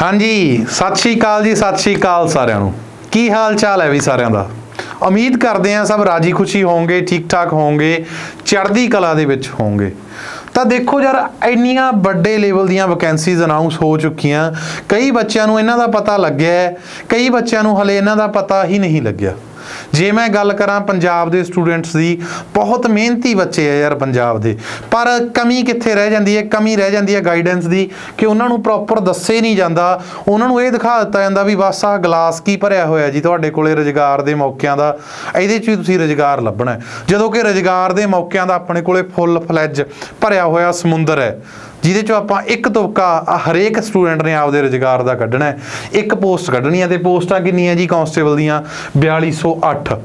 ਹਾਂਜੀ, ਸਤਿ ਸ਼੍ਰੀ ਅਕਾਲ ਜੀ, ਸਤਿ ਸ਼੍ਰੀ ਅਕਾਲ ਸਾਰਿਆਂ ਨੂੰ। ਕੀ ਹਾਲ ਚਾਲ ਹੈ ਵੀ ਸਾਰਿਆਂ ਦਾ? ਉਮੀਦ ਕਰਦੇ ਹਾਂ ਸਭ ਰਾਜੀ ਖੁਸ਼ੀ ਹੋਵੋਗੇ ਠੀਕ ਠਾਕ ਹੋਵੋਗੇ, ਚੜ੍ਹਦੀ ਕਲਾ ਦੇ ਵਿੱਚ ਹੋਵੋਗੇ। ਤਾਂ ਦੇਖੋ ਯਾਰ, ਇੰਨੀਆਂ ਵੱਡੇ ਲੈਵਲ ਦੀਆਂ ਵੈਕੈਂਸੀਜ਼ ਅਨਾਉਂਸ ਹੋ ਚੁੱਕੀਆਂ। ਕਈ ਬੱਚਿਆਂ ਨੂੰ ਇਹਨਾਂ ਦਾ ਪਤਾ ਲੱਗਿਆ ਕਈ ਬੱਚਿਆਂ ਨੂੰ ਹਲੇ ਇਹਨਾਂ ਦਾ ਪਤਾ ਹੀ ਨਹੀਂ ਲੱਗਿਆ। ਜੇ ਮੈਂ ਗੱਲ ਕਰਾਂ ਪੰਜਾਬ ਦੇ ਸਟੂਡੈਂਟਸ ਦੀ, ਬਹੁਤ ਮਿਹਨਤੀ ਬੱਚੇ ਆ ਯਾਰ ਪੰਜਾਬ ਦੇ। ਪਰ ਕਮੀ ਕਿੱਥੇ ਰਹਿ ਜਾਂਦੀ ਹੈ? ਕਮੀ ਰਹਿ ਜਾਂਦੀ ਹੈ ਗਾਈਡੈਂਸ ਦੀ ਕਿ ਉਹਨਾਂ ਨੂੰ ਪ੍ਰੋਪਰ ਦੱਸੇ ਨਹੀਂ ਜਾਂਦਾ। ਉਹਨਾਂ ਨੂੰ ਇਹ ਦਿਖਾ ਦਿੱਤਾ ਜਾਂਦਾ ਵੀ ਬਸ ਆਹ ਗਲਾਸ ਕੀ ਭਰਿਆ ਹੋਇਆ ਜੀ ਤੁਹਾਡੇ ਕੋਲੇ ਰੁਜ਼ਗਾਰ ਦੇ ਮੌਕਿਆਂ ਦਾ। ਇਹਦੇ 'ਚ ਵੀ ਤੁਸੀਂ ਰੁਜ਼ਗਾਰ ਲੱਭਣਾ ਜਦੋਂ ਕਿ ਰੁਜ਼ਗਾਰ ਦੇ ਮੌਕਿਆਂ ਦਾ ਆਪਣੇ ਕੋਲੇ ਫੁੱਲ ਫਲੈਜ ਭਰਿਆ ਹੋਇਆ ਸਮੁੰਦਰ ਹੈ। ਜਿਹਦੇ ਚੋਂ ਆਪਾਂ ਇੱਕ ਤੁਪਕਾ ਹਰੇਕ ਸਟੂਡੈਂਟ ਨੇ ਆਪਦੇ ਰੁਜ਼ਗਾਰ ਦਾ ਕੱਢਣਾ ਹੈ। ਇੱਕ ਪੋਸਟ ਕੱਢਣੀ ਹੈ ਤੇ ਪੋਸਟਾਂ ਕਿੰਨੀਆਂ ਜੀ ਕਾਂਸਟੇਬਲ ਦੀਆਂ? 4208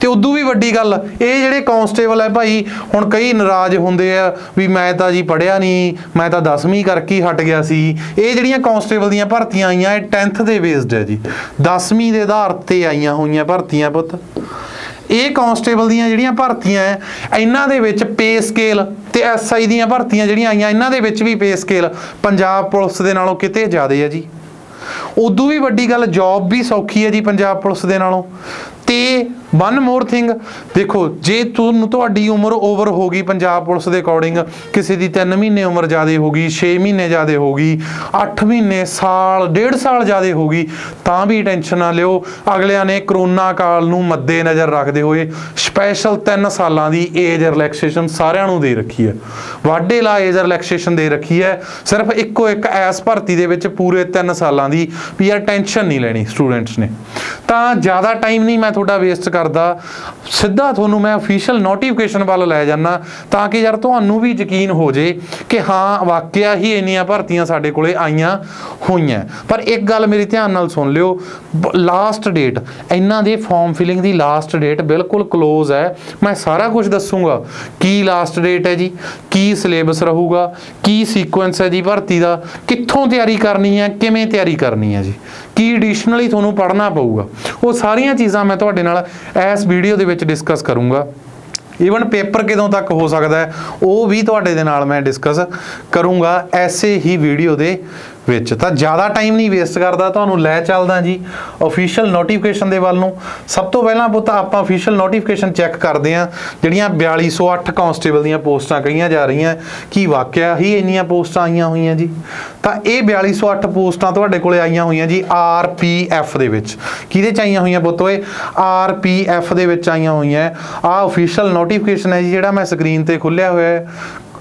ਤੇ ਉਦੋਂ ਵੀ ਵੱਡੀ ਗੱਲ, ਇਹ ਜਿਹੜੇ ਕਾਂਸਟੇਬਲ ਹੈ ਭਾਈ, ਹੁਣ ਕਈ ਨਾਰਾਜ਼ ਹੁੰਦੇ ਆ ਵੀ ਮੈਂ ਤਾਂ ਜੀ ਪੜਿਆ ਨਹੀਂ, ਮੈਂ ਤਾਂ 10ਵੀਂ ਕਰਕੇ ਹਟ ਗਿਆ ਸੀ। ਇਹ ਜਿਹੜੀਆਂ ਕਾਂਸਟੇਬਲ ਦੀਆਂ ਭਰਤੀਆਂ ਆਈਆਂ, ਇਹ 10th ਦੇ ਬੇਸਡ ਹੈ ਜੀ। 10ਵੀਂ ਦੇ ਆਧਾਰ ਤੇ ਆਈਆਂ ਹੋਈਆਂ ਭਰਤੀਆਂ ਪੁੱਤ। ਇਹ ਕਾਂਸਟੇਬਲ ਦੀਆਂ ਜਿਹੜੀਆਂ ਭਰਤੀਆਂ ਐ, ਇਹਨਾਂ ਦੇ ਵਿੱਚ ਪੇ ਸਕੇਲ ਤੇ ਐਸਆਈ ਦੀਆਂ ਭਰਤੀਆਂ ਜਿਹੜੀਆਂ ਆਈਆਂ, ਇਹਨਾਂ ਦੇ ਵਿੱਚ ਵੀ ਪੇ ਸਕੇਲ ਪੰਜਾਬ ਪੁਲਿਸ ਦੇ ਨਾਲੋਂ ਕਿਤੇ ਜ਼ਿਆਦਾ ਹੈ ਜੀ। ਉਦੋਂ ਵੀ ਵੱਡੀ ਗੱਲ ਜੌਬ ਵੀ ਸੌਖੀ ਹੈ ਜੀ ਪੰਜਾਬ ਪੁਲਿਸ ਦੇ ਨਾਲੋਂ। ਤੇ ਵਨ ਮੋਰ ਥਿੰਗ ਦੇਖੋ, ਜੇ ਤੁਹਾਨੂੰ ਤੁਹਾਡੀ ਉਮਰ ਓਵਰ ਹੋ ਗਈ ਪੰਜਾਬ ਪੁਲਿਸ ਦੇ ਅਕੋਰਡਿੰਗ ਕਿਸੇ ਦੀ 3 ਮਹੀਨੇ ਉਮਰ ਜ਼ਿਆਦੇ ਹੋ ਗਈ 6 ਮਹੀਨੇ ਜ਼ਿਆਦੇ ਹੋ ਗਈ 8 ਮਹੀਨੇ, ਸਾਲ, ਡੇਢ ਸਾਲ ਜ਼ਿਆਦੇ ਹੋ ਗਈ, ਤਾਂ ਵੀ ਟੈਨਸ਼ਨ ਨਾ ਲਿਓ। ਅਗਲਿਆਂ ਨੇ ਕਰੋਨਾ ਕਾਲ ਨੂੰ ਮੱਦੇ ਨਜ਼ਰ ਰੱਖਦੇ ਹੋਏ ਸਪੈਸ਼ਲ 3 ਸਾਲਾਂ ਦੀ ਏਜ ਰਿਲੈਕਸੇਸ਼ਨ ਸਾਰਿਆਂ ਨੂੰ ਦੇ ਰੱਖੀ ਹੈ। ਵਾਢੇ ਲਾ ਏਜ ਰਿਲੈਕਸੇਸ਼ਨ ਦੇ ਰੱਖੀ ਹੈ। ਸਿਰਫ ਇੱਕੋ ਇੱਕ ਐਸ ਭਰਤੀ ਦੇ ਵਿੱਚ ਪੂਰੇ 3 ਸਾਲਾਂ ਦੀ ਵੀ ਯਾਰ ਟੈਨਸ਼ਨ ਨਹੀਂ ਲੈਣੀ ਸਟੂਡੈਂਟਸ ਨੇ। ਤਾਂ ਜ਼ਿਆਦਾ ਟਾਈਮ ਨਹੀਂ ਮੈਂ ਤੁਹਾਡਾ ਵੇਸਟ ਕਰਦਾ। ਸਿੱਧਾ ਤੁਹਾਨੂੰ ਮੈਂ ਅਫੀਸ਼ੀਅਲ ਨੋਟੀਫਿਕੇਸ਼ਨ ਵੱਲ ਲੈ ਜਾਣਾ ਤਾਂ ਕਿ ਯਾਰ ਤੁਹਾਨੂੰ ਵੀ ਯਕੀਨ ਹੋ ਜੇ ਕਿ ਹਾਂ, ਵਾਕਿਆ ਹੀ ਇੰਨੀਆਂ ਭਰਤੀਆਂ ਸਾਡੇ ਕੋਲੇ ਆਈਆਂ ਹੋਈਆਂ। ਪਰ ਇੱਕ ਗੱਲ ਮੇਰੀ ਧਿਆਨ ਨਾਲ ਸੁਣ ਲਿਓ ਲਾਸਟ ਡੇਟ ਇਹਨਾਂ ਦੇ ਫਾਰਮ ਫਿਲਿੰਗ ਦੀ ਲਾਸਟ ਡੇਟ ਬਿਲਕੁਲ ক্লোਜ਼ ਹੈ। ਮੈਂ ਸਾਰਾ ਕੁਝ ਦੱਸੂਗਾ। ਕੀ ਲਾਸਟ ਡੇਟ ਹੈ ਜੀ? ਕੀ ਸਿਲੇਬਸ ਰਹੂਗਾ? ਕੀ ਸੀਕੁਐਂਸ ਹੈ ਜੀ ਭਰਤੀ ਦਾ? ਕਿੱਥੋਂ ਤਿਆਰੀ ਕਰਨੀ ਹੈ? ਕਿਵੇਂ ਤਿਆਰੀ ਕਰਨੀ ਹੈ? ਜੀ। ਕੀ ਐਡੀਸ਼ਨਲੀ ਤੁਹਾਨੂੰ ਪੜ੍ਹਨਾ ਪਊਗਾ? ਉਹ ਸਾਰੀਆਂ ਚੀਜ਼ਾਂ ਮੈਂ ਤੁਹਾਡੇ ਨਾਲ ਇਸ ਵੀਡੀਓ ਦੇ ਵਿੱਚ ਡਿਸਕਸ ਕਰੂੰਗਾ। ਈਵਨ ਪੇਪਰ ਕਿਦੋਂ ਤੱਕ ਹੋ ਸਕਦਾ ਹੈ, ਉਹ ਵੀ ਤੁਹਾਡੇ ਦੇ ਨਾਲ ਮੈਂ ਡਿਸਕਸ ਕਰੂੰਗਾ। ਐਸੇ ਹੀ ਵੀਡੀਓ ਦੇ ਵਿੱਚ। ਤਾਂ ਜ਼ਿਆਦਾ ਟਾਈਮ ਨਹੀਂ ਵੇਸਟ ਕਰਦਾ, ਤੁਹਾਨੂੰ ਲੈ ਚੱਲਦਾ ਜੀ। ਅਫੀਸ਼ੀਅਲ ਨੋਟੀਫਿਕੇਸ਼ਨ ਦੇ ਵੱਲ ਨੂੰ। ਸਭ ਤੋਂ ਪਹਿਲਾਂ ਪੁੱਤ ਆਪਾਂ ਅਫੀਸ਼ੀਅਲ ਨੋਟੀਫਿਕੇਸ਼ਨ ਚੈੱਕ ਕਰਦੇ ਹਾਂ, ਜਿਹੜੀਆਂ 4208 ਕਾਂਸਟੇਬਲ ਦੀਆਂ ਪੋਸਟਾਂ ਕਹੀਆਂ ਜਾ ਰਹੀਆਂ। ਕੀ ਵਾਕਿਆ ਹੀ ਇੰਨੀਆਂ ਪੋਸਟਾਂ ਆਈਆਂ ਹੋਈਆਂ ਜੀ? ਤਾਂ ਇਹ 4208 ਪੋਸਟਾਂ ਤੁਹਾਡੇ ਕੋਲੇ ਆਈਆਂ ਹੋਈਆਂ ਜੀ ਆਰਪੀਐਫ ਦੇ ਵਿੱਚ। ਕਿਹਦੇ ਚ ਆਈਆਂ ਹੋਈਆਂ ਪੁੱਤ ਓਏ ਆਰਪੀਐਫ ਦੇ ਵਿੱਚ ਆਈਆਂ ਹੋਈਆਂ। ਆ ਅਫੀਸ਼ੀਅਲ ਨੋਟੀਫਿਕੇਸ਼ਨ ਹੈ ਜੀ, ਜਿਹੜਾ ਮੈਂ ਸਕਰੀਨ ਤੇ ਖੁੱਲਿਆ ਹੋਇਆ ਹੈ।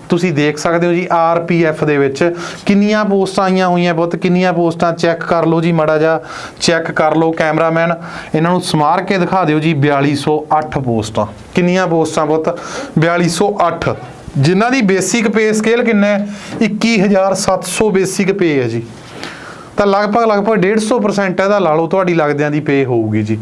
ਤੁਸੀਂ ਦੇਖ ਸਕਦੇ ਹੋ ਜੀ ਆਰਪੀਐਫ ਦੇ ਵਿੱਚ ਕਿੰਨੀਆਂ ਪੋਸਟਾਂ ਆਈਆਂ ਹੋਈਆਂ ਬਹੁਤ ਕਿੰਨੀਆਂ ਪੋਸਟਾਂ ਚੈੱਕ ਕਰ ਲਓ ਜੀ ਮੜਾ ਜਾ ਚੈੱਕ ਕਰ ਲਓ ਕੈਮਰਾਮੈਨ। ਇਹਨਾਂ ਨੂੰ ਸਮਾਰ ਕੇ ਦਿਖਾ ਦਿਓ ਜੀ 4208 ਪੋਸਟਾਂ। ਕਿੰਨੀਆਂ ਪੋਸਟਾਂ ਬਹੁਤ 4208 ਜਿਨ੍ਹਾਂ ਦੀ ਬੇਸਿਕ ਪੇ ਸਕੇਲ ਕਿੰਨਾ ਹੈ? 21700 ਬੇਸਿਕ ਪੇ ਹੈ ਜੀ। ਤਾਂ ਲਗਭਗ ਲਗਭਗ 150% ਇਹਦਾ ਲਾ ਲਓ, ਤੁਹਾਡੀ ਲੱਗਦਿਆਂ ਦੀ ਪੇ ਹੋਊਗੀ ਜੀ।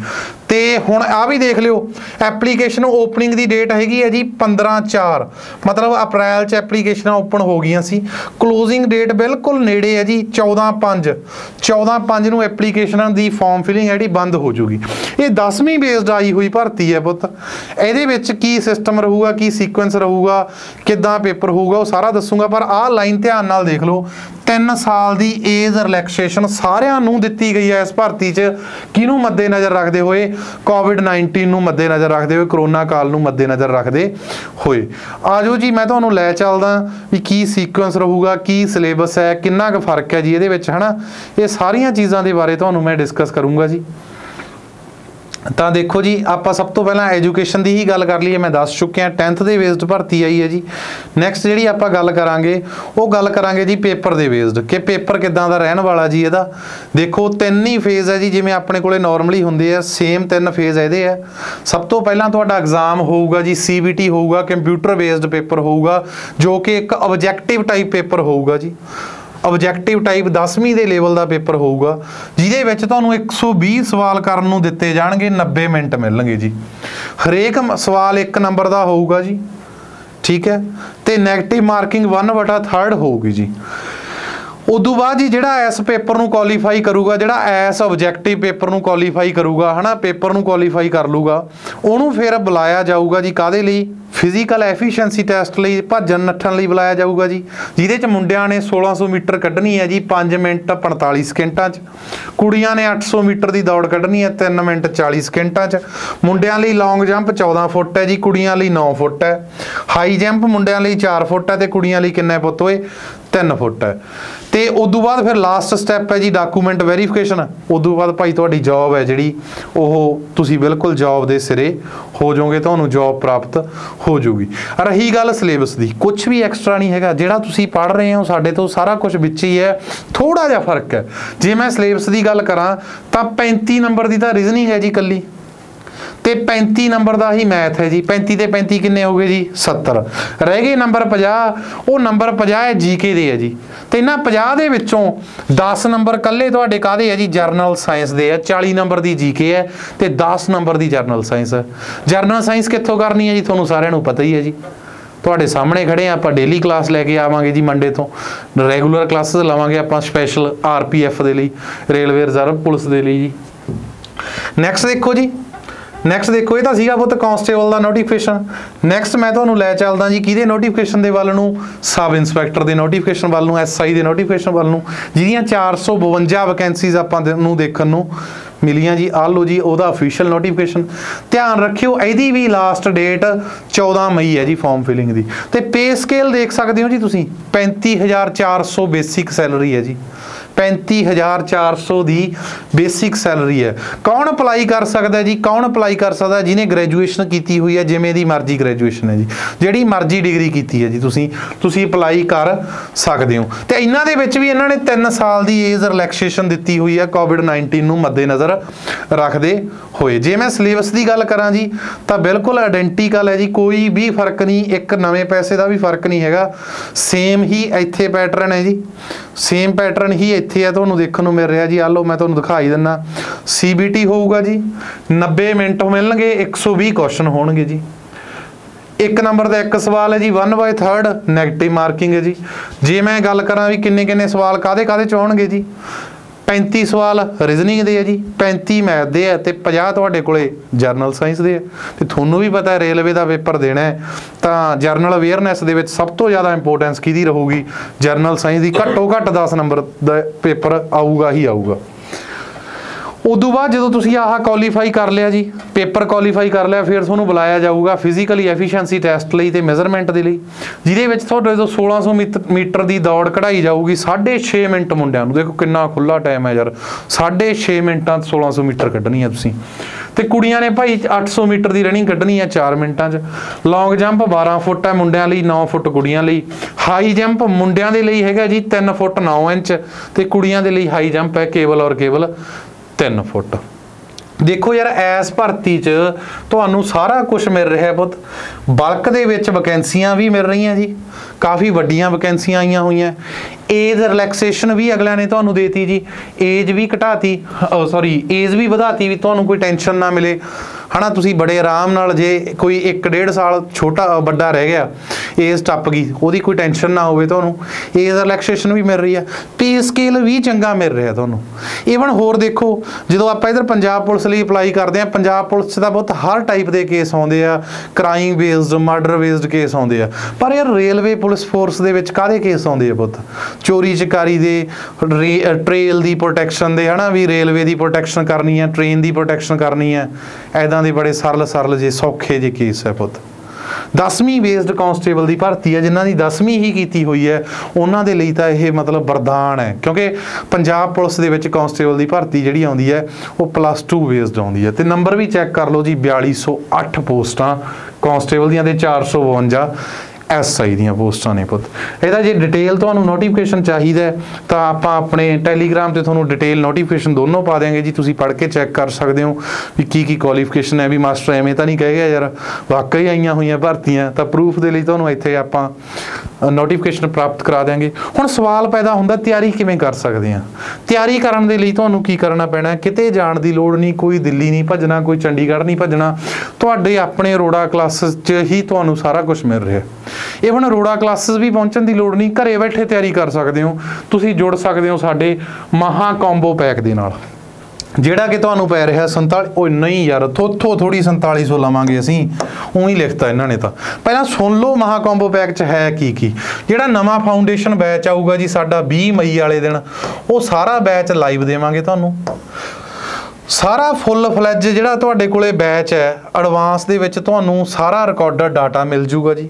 ਤੇ ਹੁਣ ਆ ਵੀ ਦੇਖ ਲਿਓ ਐਪਲੀਕੇਸ਼ਨ ਓਪਨਿੰਗ ਦੀ ਡੇਟ ਹੈਗੀ ਹੈ ਜੀ 15/4 ਮਤਲਬ ਅਪ੍ਰੈਲ ਚ ਐਪਲੀਕੇਸ਼ਨਾਂ ਓਪਨ ਹੋ ਗਈਆਂ ਸੀ। ਕਲੋਜ਼ਿੰਗ ਡੇਟ ਬਿਲਕੁਲ ਨੇੜੇ ਹੈ ਜੀ 14/5 14/5 ਨੂੰ ਐਪਲੀਕੇਸ਼ਨਾਂ ਦੀ ਫਾਰਮ ਫਿਲਿੰਗ ਜਿਹੜੀ ਬੰਦ ਹੋ ਜੂਗੀ। ਇਹ 10ਵੀਂ ਬੇਸਡ ਆਈ ਹੋਈ ਭਰਤੀ ਹੈ ਪੁੱਤ। ਇਹਦੇ ਵਿੱਚ ਕੀ ਸਿਸਟਮ ਰਹੂਗਾ, ਕੀ ਸੀਕੁਐਂਸ ਰਹੂਗਾ, ਕਿੱਦਾਂ ਪੇਪਰ ਹੋਊਗਾ, ਉਹ ਸਾਰਾ ਦੱਸੂਗਾ, ਪਰ ਆਹ ਲਾਈਨ ਧਿਆਨ ਨਾਲ ਦੇਖ ਲਓ। 3 ਸਾਲ ਦੀ ਏਜ ਰਿਲੈਕਸੇਸ਼ਨ ਸਾਰਿਆਂ ਨੂੰ ਦਿੱਤੀ ਗਈ ਹੈ ਇਸ ਭਰਤੀ 'ਚ। ਕਿਹਨੂੰ ਮੱਦੇ ਨਜ਼ਰ ਰੱਖਦੇ ਹੋਏ? ਕੋਵਿਡ 19 ਨੂੰ ਮੱਦੇਨਜ਼ਰ ਰੱਖਦੇ ਹੋਏ, ਕਰੋਨਾ ਕਾਲ ਨੂੰ ਮੱਦੇਨਜ਼ਰ ਰੱਖਦੇ ਹੋਏ। ਆਜੋ ਜੀ, ਮੈਂ ਤੁਹਾਨੂੰ ਲੈ ਚੱਲਦਾ ਵੀ ਕੀ ਸੀਕੁਐਂਸ ਰਹੂਗਾ, ਕੀ ਸਿਲੇਬਸ ਹੈ, ਕਿੰਨਾ ਕੁ ਫ਼ਰਕ ਹੈ ਜੀ ਇਹਦੇ ਵਿੱਚ, ਹਨਾ? ਇਹ ਸਾਰੀਆਂ ਚੀਜ਼ਾਂ ਦੇ ਬਾਰੇ ਤੁਹਾਨੂੰ ਮੈਂ ਡਿਸਕਸ ਕਰੂੰਗਾ ਜੀ। ਤਾਂ ਦੇਖੋ ਜੀ, ਆਪਾਂ ਸਭ ਤੋਂ ਪਹਿਲਾਂ ਐਜੂਕੇਸ਼ਨ ਦੀ ਹੀ ਗੱਲ ਕਰ ਲਈਏ, ਮੈਂ ਦੱਸ ਚੁੱਕਿਆ 10th ਦੇ ਬੇਸਡ ਭਰਤੀ ਆਈ ਹੈ ਜੀ। ਨੈਕਸਟ ਜਿਹੜੀ ਆਪਾਂ ਗੱਲ ਕਰਾਂਗੇ, ਉਹ ਗੱਲ ਕਰਾਂਗੇ ਜੀ ਪੇਪਰ ਦੇ ਬੇਸਡ ਕਿ ਪੇਪਰ ਕਿੱਦਾਂ ਦਾ ਰਹਿਣ ਵਾਲਾ ਜੀ ਇਹਦਾ। ਦੇਖੋ, ਤਿੰਨ ਹੀ ਫੇਜ਼ ਹੈ ਜੀ, ਜਿਵੇਂ ਆਪਣੇ ਕੋਲੇ ਨਾਰਮਲੀ ਹੁੰਦੇ ਆ ਸੇਮ ਤਿੰਨ ਫੇਜ਼ ਇਹਦੇ ਆ। ਸਭ ਤੋਂ ਪਹਿਲਾਂ ਤੁਹਾਡਾ ਐਗਜ਼ਾਮ ਹੋਊਗਾ ਜੀ ਸੀਬੀਟੀ ਹੋਊਗਾ ਕੰਪਿਊਟਰ ਬੇਸਡ ਪੇਪਰ ਹੋਊਗਾ, ਜੋ ਕਿ ਇੱਕ ਆਬਜੈਕਟਿਵ ਟਾਈਪ ਪੇਪਰ ਹੋਊਗਾ ਜੀ। ਆਬਜੈਕਟਿਵ ਟਾਈਪ 10ਵੀਂ ਦੇ ਲੈਵਲ ਦਾ ਪੇਪਰ ਹੋਊਗਾ, ਜਿਹਦੇ ਵਿੱਚ ਤੁਹਾਨੂੰ 120 ਸਵਾਲ ਕਰਨ ਨੂੰ ਦਿੱਤੇ ਜਾਣਗੇ 90 ਮਿੰਟ ਮਿਲਣਗੇ ਜੀ। ਹਰੇਕ ਸਵਾਲ ਇੱਕ ਨੰਬਰ ਦਾ ਹੋਊਗਾ ਜੀ, ਠੀਕ ਹੈ? ਤੇ 네ਗੇਟਿਵ ਮਾਰਕਿੰਗ 1/3 ਹੋਊਗੀ ਜੀ। ਉਦੋਂ ਬਾਅਦ ਜੀ ਜਿਹੜਾ ਇਸ ਪੇਪਰ ਨੂੰ ਕੁਆਲੀਫਾਈ ਕਰੂਗਾ, ਜਿਹੜਾ ਇਸ ਆਬਜੈਕਟਿਵ ਪੇਪਰ ਨੂੰ ਕੁਆਲੀਫਾਈ ਕਰੂਗਾ, ਹਨਾ, ਪੇਪਰ ਨੂੰ ਕੁਆਲੀਫਾਈ ਕਰ ਲੂਗਾ, ਉਹਨੂੰ ਫਿਰ ਬੁਲਾਇਆ ਜਾਊਗਾ ਜੀ ਕਾਦੇ ਲਈ? ਫਿਜ਼ੀਕਲ ਐਫੀਸ਼ੀਐਂਸੀ ਟੈਸਟ ਲਈ ਭੱਜਣ ਨੱਠਣ ਲਈ ਬੁਲਾਇਆ ਜਾਊਗਾ ਜੀ। ਜਿਹਦੇ ਚ ਮੁੰਡਿਆਂ ਨੇ 1600 ਮੀਟਰ ਕੱਢਣੀ ਹੈ ਜੀ 5 ਮਿੰਟ 45 ਸਕਿੰਟਾਂ ਚ। ਕੁੜੀਆਂ ਨੇ 800 ਮੀਟਰ ਦੀ ਦੌੜ ਕੱਢਣੀ ਹੈ 3 ਮਿੰਟ 40 ਸਕਿੰਟਾਂ ਚ। ਮੁੰਡਿਆਂ ਲਈ ਲੌਂਗ ਜੰਪ 14 ਫੁੱਟ ਹੈ ਜੀ, ਕੁੜੀਆਂ ਲਈ 9 ਫੁੱਟ ਹੈ। ਹਾਈ ਜੰਪ ਮੁੰਡਿਆਂ ਲਈ 4 ਫੁੱਟ ਹੈ ਤੇ ਕੁੜੀਆਂ ਲਈ ਕਿੰਨਾ ਪੁੱਤ ਓਏ 3 ਫੁੱਟ ਹੈ। ਤੇ ਤੋਂ ਬਾਅਦ ਫਿਰ ਲਾਸਟ ਸਟੈਪ ਹੈ ਜੀ ਡਾਕੂਮੈਂਟ ਵੈਰੀਫਿਕੇਸ਼ਨ ਉਦੋਂ ਬਾਅਦ ਭਾਈ ਤੁਹਾਡੀ ਜੌਬ ਹੈ ਜਿਹੜੀ, ਉਹ ਤੁਸੀਂ ਬਿਲਕੁਲ ਜੌਬ ਦੇ ਸਿਰੇ ਹੋ ਜਾਓਗੇ, ਤੁਹਾਨੂੰ ਜੌਬ ਪ੍ਰਾਪਤ ਹੋ ਜੂਗੀ ਰਹੀ ਗੱਲ ਸਿਲੇਬਸ ਦੀ ਕੁਝ ਵੀ ਐਕਸਟਰਾ ਨਹੀਂ ਹੈਗਾ। ਜਿਹੜਾ ਤੁਸੀਂ ਪੜ੍ਹ ਰਹੇ ਹੋ, ਸਾਡੇ ਤੋਂ ਸਾਰਾ ਕੁਝ ਵਿੱਚ ਹੀ ਹੈ। ਥੋੜਾ ਜਿਹਾ ਫ਼ਰਕ ਹੈ। ਜੇ ਮੈਂ ਸਿਲੇਬਸ ਦੀ ਗੱਲ ਕਰਾਂ, ਤਾਂ 35 ਨੰਬਰ ਦੀ ਤਾਂ ਰੀਜ਼ਨਿੰਗ ਹੈ ਜੀ ਕੱਲੀ ਤੇ 35 ਨੰਬਰ ਦਾ ਹੀ ਮੈਥ ਹੈ ਜੀ। 35 ਤੇ 35 ਕਿੰਨੇ ਹੋ ਗਏ ਜੀ? 70 ਰਹਿ ਗਏ ਨੰਬਰ 50 ਉਹ ਨੰਬਰ 50 ਹੈ ਜੀਕੇ ਦੇ ਹੈ ਜੀ। ਤੇ ਇਹਨਾਂ 50 ਦੇ ਵਿੱਚੋਂ 10 ਨੰਬਰ ਕੱਲੇ ਤੁਹਾਡੇ ਕਾਦੇ ਹੈ ਜੀ? ਜਰਨਲ ਸਾਇੰਸ ਦੇ ਹੈ। 40 ਨੰਬਰ ਦੀ ਜੀਕੇ ਹੈ ਤੇ 10 ਨੰਬਰ ਦੀ ਜਰਨਲ ਸਾਇੰਸ ਹੈ। ਜਰਨਲ ਸਾਇੰਸ ਕਿੱਥੋਂ ਕਰਨੀ ਹੈ ਜੀ? ਤੁਹਾਨੂੰ ਸਾਰਿਆਂ ਨੂੰ ਪਤਾ ਹੀ ਹੈ ਜੀ। ਤੁਹਾਡੇ ਸਾਹਮਣੇ ਖੜੇ ਆ ਆਪਾਂ ਡੇਲੀ ਕਲਾਸ ਲੈ ਕੇ ਆਵਾਂਗੇ ਜੀ ਮੰਡੇ ਤੋਂ। ਰੈਗੂਲਰ ਕਲਾਸਿਸ ਲਵਾਂਗੇ ਆਪਾਂ ਸਪੈਸ਼ਲ ਆਰਪੀਐਫ ਦੇ ਲਈ ਰੇਲਵੇ ਰਿਜ਼ਰਵ ਪੁਲਿਸ ਦੇ ਲਈ ਜੀ। ਨੈਕਸਟ ਦੇਖੋ ਜੀ। ਨੈਕਸਟ ਦੇਖੋ, ਇਹ ਤਾਂ ਸੀਗਾ ਪੁੱਤ ਕਾਂਸਟੇਬਲ ਦਾ ਨੋਟੀਫਿਕੇਸ਼ਨ ਨੈਕਸਟ ਮੈਂ ਤੁਹਾਨੂੰ ਲੈ ਚੱਲਦਾ ਜੀ, ਕਿਹਦੇ ਨੋਟੀਫਿਕੇਸ਼ਨ ਦੇ ਵੱਲ ਨੂੰ? ਸਬ ਇੰਸਪੈਕਟਰ ਦੇ ਨੋਟੀਫਿਕੇਸ਼ਨ ਵੱਲ ਨੂੰ ਐਸਆਈ ਦੇ ਨੋਟੀਫਿਕੇਸ਼ਨ ਵੱਲ ਨੂੰ। ਜਿਹਦੀਆਂ 452 ਵੈਕੈਂਸੀਜ਼ ਆਪਾਂ ਦੇ- ਨੂੰ ਦੇਖਣ ਨੂੰ ਮਿਲੀਆਂ ਜੀ। ਆ ਲਓ ਜੀ, ਉਹਦਾ ਅਫੀਸ਼ੀਅਲ ਨੋਟੀਫਿਕੇਸ਼ਨ ਧਿਆਨ ਰੱਖਿਓ, ਇਹਦੀ ਵੀ ਲਾਸਟ ਡੇਟ 14 ਮਈ ਹੈ ਜੀ ਫਾਰਮ ਫਿਲਿੰਗ ਦੀ। ਤੇ ਪੇ ਸਕੇਲ ਦੇਖ ਸਕਦੇ ਹੋ ਜੀ ਤੁਸੀਂ? 35400 ਬੇਸਿਕ ਸੈਲਰੀ ਹੈ ਜੀ। 35400 ਦੀ ਬੇਸਿਕ ਸੈਲਰੀ ਹੈ। ਕੌਣ ਅਪਲਾਈ ਕਰ ਸਕਦਾ ਜੀ? ਕੌਣ ਅਪਲਾਈ ਕਰ ਸਕਦਾ ਜਿਹਨੇ ਗ੍ਰੈਜੂਏਸ਼ਨ ਕੀਤੀ ਹੋਈ ਹੈ, ਜਿਵੇਂ ਦੀ ਮਰਜ਼ੀ ਗ੍ਰੈਜੂਏਸ਼ਨ ਹੈ ਜੀ। ਜਿਹੜੀ ਮਰਜ਼ੀ ਡਿਗਰੀ ਕੀਤੀ ਹੈ ਜੀ, ਤੁਸੀਂ ਤੁਸੀਂ ਅਪਲਾਈ ਕਰ ਸਕਦੇ ਹੋ। ਤੇ ਇਹਨਾਂ ਦੇ ਵਿੱਚ ਵੀ ਇਹਨਾਂ ਨੇ 3 ਸਾਲ ਦੀ ਏਜ ਰਿਲੈਕਸੇਸ਼ਨ ਦਿੱਤੀ ਹੋਈ ਹੈ। ਕੋਵਿਡ-19 ਨੂੰ ਮੱਦੇਨਜ਼ਰ ਰੱਖਦੇ ਹੋਏ। ਜੇ ਮੈਂ ਸਿਲੇਬਸ ਦੀ ਗੱਲ ਕਰਾਂ ਜੀ, ਤਾਂ ਬਿਲਕੁਲ ਆਇਡੈਂਟੀਕਲ ਹੈ ਜੀ। ਕੋਈ ਵੀ ਫ਼ਰਕ ਨਹੀਂ, ਇੱਕ ਨਵੇਂ ਪੈਸੇ ਦਾ ਵੀ ਫ਼ਰਕ ਨਹੀਂ ਹੈਗਾ। ਸੇਮ ਹੀ ਇੱਥੇ ਪੈਟਰਨ ਹੈ ਜੀ। ਸੇਮ ਪੈਟਰਨ ਹੀ ਇੱਥੇ ਹੈ ਤੁਹਾਨੂੰ ਦੇਖਣ ਨੂੰ ਮਿਲ ਰਿਹਾ ਜੀ। ਆ ਲਓ, ਮੈਂ ਤੁਹਾਨੂੰ ਦਿਖਾਈ ਦਿੰਨਾ ਸੀਬੀਟੀ ਹੋਊਗਾ ਜੀ। 90 ਮਿੰਟ ਮਿਲਣਗੇ 120 ਕੁਐਸਚਨ ਹੋਣਗੇ ਜੀ। ਇੱਕ ਨੰਬਰ ਦਾ ਇੱਕ ਸਵਾਲ ਹੈ ਜੀ। 1/3 ਨੈਗੇਟਿਵ ਮਾਰਕਿੰਗ ਹੈ ਜੀ। ਜੇ ਮੈਂ ਗੱਲ ਕਰਾਂ ਵੀ ਕਿੰਨੇ ਕਿੰਨੇ ਸਵਾਲ ਕਾਦੇ ਕਾਦੇ ਚ ਹੋਣਗੇ ਜੀ? 35 ਸਵਾਲ ਰੀਜ਼ਨਿੰਗ ਦੇ ਹੈ ਜੀ। 35 ਮੈਥ ਦੇ ਹੈ ਤੇ 50 ਤੁਹਾਡੇ ਕੋਲੇ ਜਰਨਲ ਸਾਇੰਸ ਦੇ ਹੈ ਤੇ ਤੁਹਾਨੂੰ ਵੀ ਪਤਾ ਰੇਲਵੇ ਦਾ ਪੇਪਰ ਦੇਣਾ ਤਾਂ ਜਰਨਲ ਅਵੇਅਰਨੈਸ ਦੇ ਵਿੱਚ ਸਭ ਤੋਂ ਜ਼ਿਆਦਾ ਇੰਪੋਰਟੈਂਸ ਕਿਹਦੀ ਰਹੂਗੀ? ਜਰਨਲ ਸਾਇੰਸ ਦੀ ਘੱਟੋ ਘੱਟ 10 ਨੰਬਰ ਦਾ ਪੇਪਰ ਆਊਗਾ ਹੀ ਆਊਗਾ। ਉਦੋਂ ਬਾਅਦ ਜਦੋਂ ਤੁਸੀਂ ਆਹ ਕੁਆਲੀਫਾਈ ਕਰ ਲਿਆ ਜੀ ਪੇਪਰ ਕੁਆਲੀਫਾਈ ਕਰ ਲਿਆ, ਫਿਰ ਤੁਹਾਨੂੰ ਬੁਲਾਇਆ ਜਾਊਗਾ ਫਿਜ਼ੀਕਲੀ ਐਫੀਸ਼ੀਐਂਸੀ ਟੈਸਟ ਲਈ ਤੇ ਮੈਜ਼ਰਮੈਂਟ ਦੇ ਲਈ, ਜਿਹਦੇ ਵਿੱਚ ਤੁਹਾਡੇ ਤੋਂ 1600 ਮੀਟ- ਮੀਟਰ ਦੀ ਦੌੜ ਕਢਾਈ ਜਾਊਗੀ 6.5 ਮਿੰਟ ਮੁੰਡਿਆਂ ਨੂੰ। ਦੇਖੋ ਕਿੰਨਾ ਖੁੱਲਾ ਟਾਈਮ ਹੈ ਯਾਰ 6.5 ਮਿੰਟਾਂ 'ਚ 1600 ਮੀਟਰ ਕੱਢਣੀ ਹੈ ਤੁਸੀਂ। ਤੇ ਕੁੜੀਆਂ ਨੇ ਭਾਈ 800 ਮੀਟਰ ਦੀ ਰਨਿੰਗ ਕੱਢਣੀ ਹੈ 4 ਮਿੰਟਾਂ 'ਚ। ਲੌਂਗ ਜੰਪ 12 ਫੁੱਟ ਹੈ ਮੁੰਡਿਆਂ ਲਈ 9 ਫੁੱਟ ਕੁੜੀਆਂ ਲਈ। ਹਾਈ ਜੰਪ ਮੁੰਡਿਆਂ ਦੇ ਲਈ ਹੈਗਾ ਜੀ 3 ਫੁੱਟ 9 ਇੰਚ ਤੇ ਕੁੜੀਆਂ ਦੇ ਲਈ ਹਾਈ ਜੰਪ ਹੈ ਕੇਵਲ ਔਰ ਕੇਵਲ 3 ਫੁੱਟ। ਦੇਖੋ ਯਾਰ ਐਸ ਭਰਤੀ 'ਚ ਤੁਹਾਨੂੰ ਸਾਰਾ ਕੁਝ ਮਿਲ ਰਿਹਾ ਬਹੁਤ ਬਲਕ ਦੇ ਵਿੱਚ ਵੈਕੈਂਸੀਆਂ ਵੀ ਮਿਲ ਰਹੀਆਂ ਜੀ। ਕਾਫੀ ਵੱਡੀਆਂ ਵੈਕੈਂਸੀਆਂ ਆਈਆਂ ਹੋਈਆਂ। ਏਜ ਰਿਲੈਕਸੇਸ਼ਨ ਵੀ ਅਗਲਿਆਂ ਨੇ ਤੁਹਾਨੂੰ ਦੇਤੀ ਜੀ। ਏਜ ਵੀ ਘਟਾਤੀ। ਸੌਰੀ ਏਜ ਵੀ ਵਧਾਤੀ ਵੀ ਤੁਹਾਨੂੰ ਕੋਈ ਟੈਨਸ਼ਨ ਨਾ ਮਿਲੇ। ਹਨਾ, ਤੁਸੀਂ ਬੜੇ ਆਰਾਮ ਨਾਲ ਜੇ ਕੋਈ 1.5 ਸਾਲ ਛੋਟਾ ਵੱਡਾ ਰਹਿ ਗਿਆ ਏਜ ਟੱਪ ਗਈ, ਉਹਦੀ ਕੋਈ ਟੈਨਸ਼ਨ ਨਾ ਹੋਵੇ ਤੁਹਾਨੂੰ। ਏਜ ਰਿਲੈਕਸੇਸ਼ਨ ਵੀ ਮਿਲ ਰਹੀ ਹੈ। ਪੇ ਸਕੇਲ ਵੀ ਚੰਗਾ ਮਿਲ ਰਿਹਾ ਤੁਹਾਨੂੰ। ਈਵਨ ਹੋਰ ਦੇਖੋ, ਜਦੋਂ ਆਪਾਂ ਇਧਰ ਪੰਜਾਬ ਪੁਲਿਸ ਲਈ ਅਪਲਾਈ ਕਰਦੇ ਆ ਪੰਜਾਬ ਪੁਲਿਸ 'ਚ ਤਾਂ ਬਹੁਤ ਹਰ ਟਾਈਪ ਦੇ ਕੇਸ ਆਉਂਦੇ ਆ। Crime based murder based case ਆਉਂਦੇ ਆ। ਪਰ ਇਹ ਰੇਲਵੇ ਪੁਲਿਸ ਫੋਰਸ ਦੇ ਵਿੱਚ ਕਾਹਦੇ ਕੇਸ ਆਉਂਦੇ ਆ ਪੁੱਤ? ਚੋਰੀ ਚਕਾਰੀ ਦੇ ਟ੍ਰੇਲ ਦੀ ਪ੍ਰੋਟੈਕਸ਼ਨ ਦੇ, ਹਨਾ ਵੀ ਰੇਲਵੇ ਦੀ ਪ੍ਰੋਟੈਕਸ਼ਨ ਕਰਨੀ ਹੈ ਟ੍ਰੇਨ ਦੀ ਪ੍ਰੋਟੈਕਸ਼ਨ ਕਰਨੀ ਹੈ ਐਦਾਂ ਦੇ ਬੜੇ ਸਰਲ ਸਰਲ ਜੇ ਸੌਖੇ ਜੇ ਕੇਸ ਹੈ ਪੁੱਤ। 10ਵੀਂ ਬੇਸਡ ਕਾਂਸਟੇਬਲ ਦੀ ਭਰਤੀ ਹੈ, ਜਿਨ੍ਹਾਂ ਦੀ 10ਵੀਂ ਹੀ ਕੀਤੀ ਹੋਈ ਹੈ, ਉਹਨਾਂ ਦੇ ਲਈ ਤਾਂ ਇਹ ਮਤਲਬ ਵਰਦਾਨ ਹੈ। ਕਿਉਂਕਿ ਪੰਜਾਬ ਪੁਲਿਸ ਦੇ ਵਿੱਚ ਕਾਂਸਟੇਬਲ ਦੀ ਭਰਤੀ ਜਿਹੜੀ ਆਉਂਦੀ ਹੈ, ਉਹ ਪਲੱਸ 2 ਬੇਸਡ ਆਉਂਦੀ ਹੈ। ਤੇ ਨੰਬਰ ਵੀ ਚੈੱਕ ਕਰ ਲਓ ਜੀ 4208 ਪੋਸਟਾਂ ਕਾਂਸਟੇਬਲ ਦੀਆਂ ਤੇ 452 ਐਸਆਈ ਦੀਆਂ ਪੋਸਟਾਂ ਨੇ ਪੁੱਤ। ਇਹਦਾ ਜੇ ਡਿਟੇਲ ਤੁਹਾਨੂੰ ਨੋਟੀਫਿਕੇਸ਼ਨ ਚਾਹੀਦਾ ਤਾਂ ਆਪਾਂ ਆਪਣੇ ਟੈਲੀਗ੍ਰਾਮ ਤੇ ਤੁਹਾਨੂੰ ਡਿਟੇਲ ਨੋਟੀਫਿਕੇਸ਼ਨ ਦੋਨੋਂ ਪਾ ਦਿਆਂਗੇ ਜੀ। ਤੁਸੀਂ ਪੜ੍ਹ ਕੇ ਚੈੱਕ ਕਰ ਸਕਦੇ ਹੋ ਵੀ ਕੀ ਕੀ ਕੁਆਲੀਫਿਕੇਸ਼ਨ ਹੈ। ਵੀ ਮਾਸਟਰ ਐਵੇਂ ਤਾਂ ਨਹੀਂ ਕਹੇਗਾ ਯਾਰ, ਵਾਕਈ ਆਈਆਂ ਹੋਈਆਂ ਭਰਤੀਆਂ, ਤਾਂ ਪ੍ਰੂਫ ਦੇ ਲਈ ਤੁਹਾਨੂੰ ਇੱਥੇ ਆਪਾਂ ਨੋਟੀਫਿਕੇਸ਼ਨ ਪ੍ਰਾਪਤ ਕਰਾ ਦਿਆਂਗੇ। ਹੁਣ ਸਵਾਲ ਪੈਦਾ ਹੁੰਦਾ, ਤਿਆਰੀ ਕਿਵੇਂ ਕਰ ਸਕਦੇ ਆ ਤਿਆਰੀ ਕਰਨ ਦੇ ਲਈ ਤੁਹਾਨੂੰ ਕੀ ਕਰਨਾ ਪੈਣਾ ਕਿਤੇ ਜਾਣ ਦੀ ਲੋੜ ਨਹੀਂ, ਕੋਈ ਦਿੱਲੀ ਨਹੀਂ ਭੱਜਣਾ, ਕੋਈ ਚੰਡੀਗੜ੍ਹ ਨਹੀਂ ਭੱਜਣਾ। ਤੁਹਾਡੇ ਆਪਣੇ ਰੋੜਾ ਕਲਾਸਿਸ 'ਚ ਹੀ ਤੁਹਾਨੂੰ ਸਾਰਾ ਕੁਝ ਮਿਲ ਰਿਹਾ ਹੈ ਇਹ ਕਲਾਸਿਸ ਵੀ ਪਹੁੰਚਣ ਦੀ ਲੋੜ ਨਹੀਂ, ਘਰੇ ਬੈਠੇ ਤਿਆਰੀ ਕਰ ਸਕਦੇ ਹੋ। ਤੁਸੀਂ ਜੁੜ ਸਕਦੇ ਹੋ ਸਾਡੇ ਮਹਾ ਕੰਬੋ ਪੈਕ ਦੇ ਨਾਲ। ਜਿਹੜਾ ਕਿ ਤੁਹਾਨੂੰ ਪੈ ਰਿਹਾ 47 ਉਹ ਨਹੀਂ ਯਾਰ, ਥੋਥੋ ਥੋੜੀ 4700 ਲਵਾਂਗੇ ਅਸੀਂ, ਉਹੀ ਲਿਖਤਾ ਇਹਨਾਂ ਨੇ ਤਾਂ। ਪਹਿਲਾਂ ਸੁਣ ਲਓ ਮਹਾ ਕੰਬੋ ਪੈਕ ਚ ਹੈ ਕੀ ਕੀ। ਜਿਹੜਾ ਨਵਾਂ ਫਾਊਂਡੇਸ਼ਨ ਬੈਚ ਆਊਗਾ ਜੀ ਸਾਡਾ 20 ਮਈ ਵਾਲੇ ਦਿਨ, ਉਹ ਸਾਰਾ ਬੈਚ ਲਾਈਵ ਦੇਵਾਂਗੇ ਤੁਹਾਨੂੰ। ਸਾਰਾ ਫੁੱਲ ਫਲੈਜ ਜਿਹੜਾ ਤੁਹਾਡੇ ਕੋਲੇ ਬੈਚ ਹੈ ਐਡਵਾਂਸ ਦੇ ਵਿੱਚ ਤੁਹਾਨੂੰ ਸਾਰਾ ਰਿਕਾਰਡਰ ਡਾਟਾ ਮਿਲ ਜੂਗਾ ਜੀ।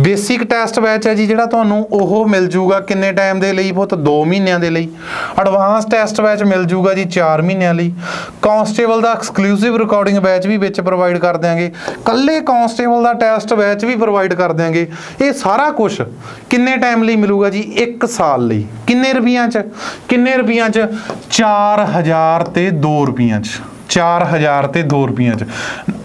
ਬੇਸਿਕ ਟੈਸਟ ਬੈਚ ਹੈ ਜੀ ਜਿਹੜਾ ਤੁਹਾਨੂੰ ਉਹ ਮਿਲ ਜੂਗਾ ਕਿੰਨੇ ਟਾਈਮ ਦੇ ਲਈ ਬਹੁਤ 2 ਮਹੀਨਿਆਂ ਦੇ ਲਈ। ਐਡਵਾਂਸ ਟੈਸਟ ਬੈਚ ਮਿਲ ਜੂਗਾ ਜੀ 4 ਮਹੀਨਿਆਂ ਲਈ। ਕਾਂਸਟੇਬਲ ਦਾ ਐਕਸਕਲੂਸਿਵ ਰਿਕਾਰਡਿੰਗ ਬੈਚ ਵੀ ਵਿੱਚ ਪ੍ਰੋਵਾਈਡ ਕਰ ਦਿਆਂਗੇ। ਕੱਲੇ ਕਾਂਸਟੇਬਲ ਦਾ ਟੈਸਟ ਬੈਚ ਵੀ ਪ੍ਰੋਵਾਈਡ ਕਰ ਦਿਆਂਗੇ। ਇਹ ਸਾਰਾ ਕੁਝ ਕਿੰਨੇ ਟਾਈਮ ਲਈ ਮਿਲੂਗਾ ਜੀ? 1 ਸਾਲ ਲਈ। ਕਿੰਨੇ ਰੁਪਈਆਂ ਚ? ਕਿੰਨੇ ਰੁਪਈਆਂ ਚ? 4000 ਤੇ 2 ਰੁਪਈਆਂ। ਚ 4000 ਤੇ 2 ਰੁਪਈਆਂ ਚ।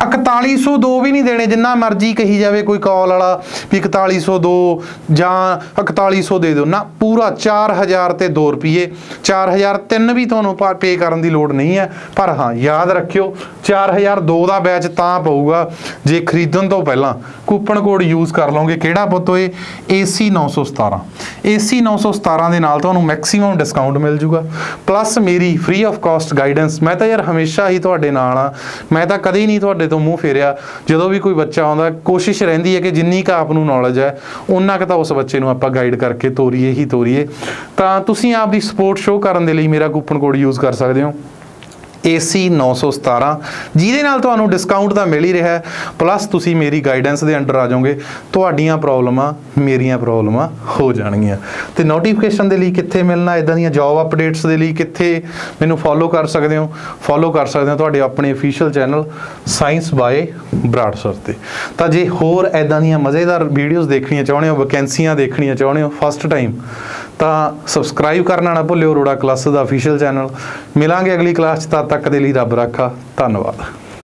4102 ਵੀ ਨਹੀਂ ਦੇਣੇ, ਜਿੰਨਾ ਮਰਜ਼ੀ ਕਹੀ ਜਾਵੇ ਕੋਈ ਕਾਲ ਵਾਲਾ ਵੀ 4102 ਜਾਂ 4100 ਦੇ ਦਿਓ। ਨਾ, ਪੂਰਾ 4000 ਤੇ 2 ਰੁਪਏ 4003 ਵੀ ਤੁਹਾਨੂੰ ਪੇ ਕਰਨ ਦੀ ਲੋੜ ਨਹੀਂ ਹੈ। ਪਰ ਹਾਂ, ਯਾਦ ਰੱਖਿਓ 4002 ਦਾ ਬੈਚ ਤਾਂ ਪਊਗਾ ਜੇ ਖਰੀਦਣ ਤੋਂ ਪਹਿਲਾਂ। ਕੂਪਨ ਕੋਡ ਯੂਜ਼ ਕਰ ਲਓਗੇ। ਕਿਹੜਾ ਪੁੱਤੋ ਇਹ AC 917 AC 917 ਦੇ ਨਾਲ ਤੁਹਾਨੂੰ ਮੈਕਸਿਮਮ ਡਿਸਕਾਊਂਟ ਮਿਲ ਜੂਗਾ। ਪਲੱਸ ਮੇਰੀ ਫ੍ਰੀ ਆਫ ਕਾਸਟ ਗਾਈਡੈਂਸ ਮੈਂ ਤਾਂ ਯਾਰ ਹਮੇਸ਼ਾ ਹੀ ਤੁਹਾਡੇ ਨਾਲ ਆ। ਮੈਂ ਤਾਂ ਕਦੇ ਹੀ ਨਹੀਂ ਤੁਹਾਡੇ ਤੋਂ ਮੂੰਹ ਫੇਰਿਆ। ਜਦੋਂ ਵੀ ਕੋਈ ਬੱਚਾ ਆਉਂਦਾ, ਕੋਸ਼ਿਸ਼ ਰਹਿੰਦੀ ਹੈ ਕਿ ਜਿੰਨੀ ਕੁ ਆਪ ਨੂੰ ਨੌਲੇਜ ਹੈ ਉਹਨਾਂ ਕੁ ਤਾਂ ਉਸ ਬੱਚੇ ਨੂੰ ਆਪਾਂ ਗਾਈਡ ਕਰਕੇ ਤੋਰੀਏ ਹੀ ਤੋਰੀਏ। ਤਾਂ ਤੁਸੀਂ ਆਪ ਦੀ ਸਪੋਰਟ ਸ਼ੋਅ ਕਰਨ ਦੇ ਲਈ ਮੇਰਾ ਕੂਪਨ ਕੋਡ ਯੂਜ਼ ਕਰ ਸਕਦੇ ਹੋ। AC 917 ਜਿਹਦੇ ਨਾਲ ਤੁਹਾਨੂੰ ਡਿਸਕਾਊਂਟ ਤਾਂ ਮਿਲ ਹੀ ਰਿਹਾ ਹੈ। ਪਲੱਸ ਤੁਸੀਂ ਮੇਰੀ ਗਾਈਡੈਂਸ ਦੇ ਅੰਡਰ ਆ ਜਾਓਗੇ। ਤੁਹਾਡੀਆਂ ਪ੍ਰੋਬਲਮਾਂ ਮੇਰੀਆਂ ਪ੍ਰੋਬਲਮਾਂ ਹੋ ਜਾਣਗੀਆਂ। ਤੇ ਨੋਟੀਫਿਕੇਸ਼ਨ ਦੇ ਲਈ ਕਿੱਥੇ ਮਿਲਣਾ? ਇਦਾਂ ਦੀਆਂ ਜੌਬ ਅਪਡੇਟਸ ਦੇ ਲਈ ਕਿੱਥੇ ਮੈਨੂੰ ਫੋਲੋ ਕਰ ਸਕਦੇ ਹੋ? ਫੋਲੋ ਕਰ ਸਕਦੇ ਹੋ ਤੁਹਾਡੇ ਆਪਣੇ official channel science by Brar sir ਤੇ। ਤਾਂ ਜੇ ਹੋਰ ਇਦਾਂ ਦੀਆਂ ਮਜ਼ੇਦਾਰ ਵੀਡੀਓਜ਼ ਦੇਖਣੀਆਂ ਚਾਹੁੰਦੇ ਹੋ ਵੈਕੈਂਸੀਆਂ ਦੇਖਣੀਆਂ ਚਾਹੁੰਦੇ ਹੋ ਫਸਟ ਟਾਈਮ ਤਾਂ ਸਬਸਕ੍ਰਾਈਬ ਕਰਨਾ ਨਾ ਭੁੱਲਿਓ ਰੋੜਾ ਕਲਾਸ ਦਾ ਅਫੀਸ਼ੀਅਲ ਚੈਨਲ ਮਿਲਾਂਗੇ ਅਗਲੀ ਕਲਾਸ 'ਚ, ਤਦ ਤੱਕ ਦੇ ਲਈ ਰੱਬ ਰਾਖਾ। ਧੰਨਵਾਦ।